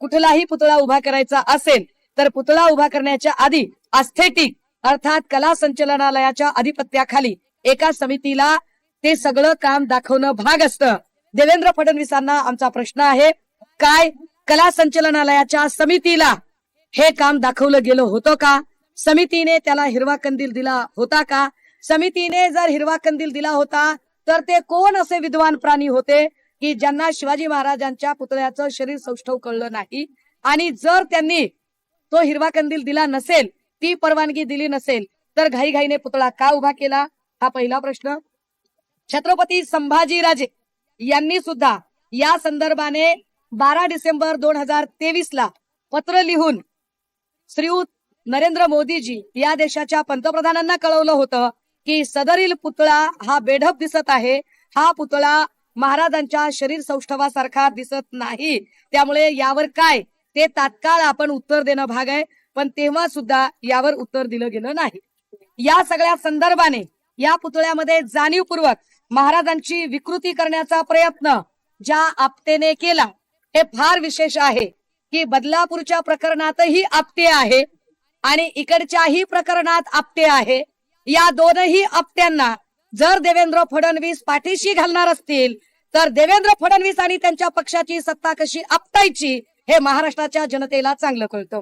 कुठलाही पुतळा उभा करायचा असेल तर पुतळा उभा करण्याच्या आधी अस्थेटिक अर्थात कला संचलनालयाच्या अधिपत्याखाली एका समितीला ते सगळं काम दाखवणं भाग असतं. देवेंद्र फडणवीसांना आमचा प्रश्न आहे काय कला संचलनालयाच्या समितीला हे काम दाखवलं गेलं होतं का? समितीने त्याला हिरवा कंदील दिला होता का? समितीने जर हिरवा कंदील दिला होता तर ते कोण असे विद्वान प्राणी होते? की ज्यांना शिवाजी महाराजांच्या पुतळ्याचं शरीर सौष्ठव कळलं नाही. आणि जर त्यांनी तो हिरवा कंदील दिला नसेल ती परवानगी दिली नसेल तर घाईघाईने पुतळा का उभा केला? हा पहिला प्रश्न. छत्रपती संभाजीराजे यांनी सुद्धा या संदर्भाने बारा डिसेंबर दोन हजार तेवीस ला पत्र लिहून श्रीयुत नरेंद्र मोदीजी या देशाच्या पंतप्रधानांना कळवलं होतं की सदरील पुतळा हा बेढप दिसत आहे. हा पुतळा महाराजांच्या शरीर सौष्ठवासारखा दिसत नाही. त्यामुळे यावर काय? ते तात्काळ आपण उत्तर देणं भाग आहे. पण तेव्हा सुद्धा यावर उत्तर दिलं गेलं नाही. या सगळ्या संदर्भाने या पुतळ्यामध्ये जाणीवपूर्वक महाराजांची विकृती करण्याचा प्रयत्न ज्या आपतेने केला हे फार विशेष आहे की बदलापूरच्या प्रकरणातही आपते आहे आणि इकडच्याही प्रकरणात आपते आहे. या दोनही आपत्यांना जर देवेंद्र फडणवीस पाठीशी घालणार असतील तर देवेंद्र फडणवीस आणि त्यांच्या पक्षाची सत्ता कशी आपटायची हे महाराष्ट्राच्या जनतेला चांगलं कळतं.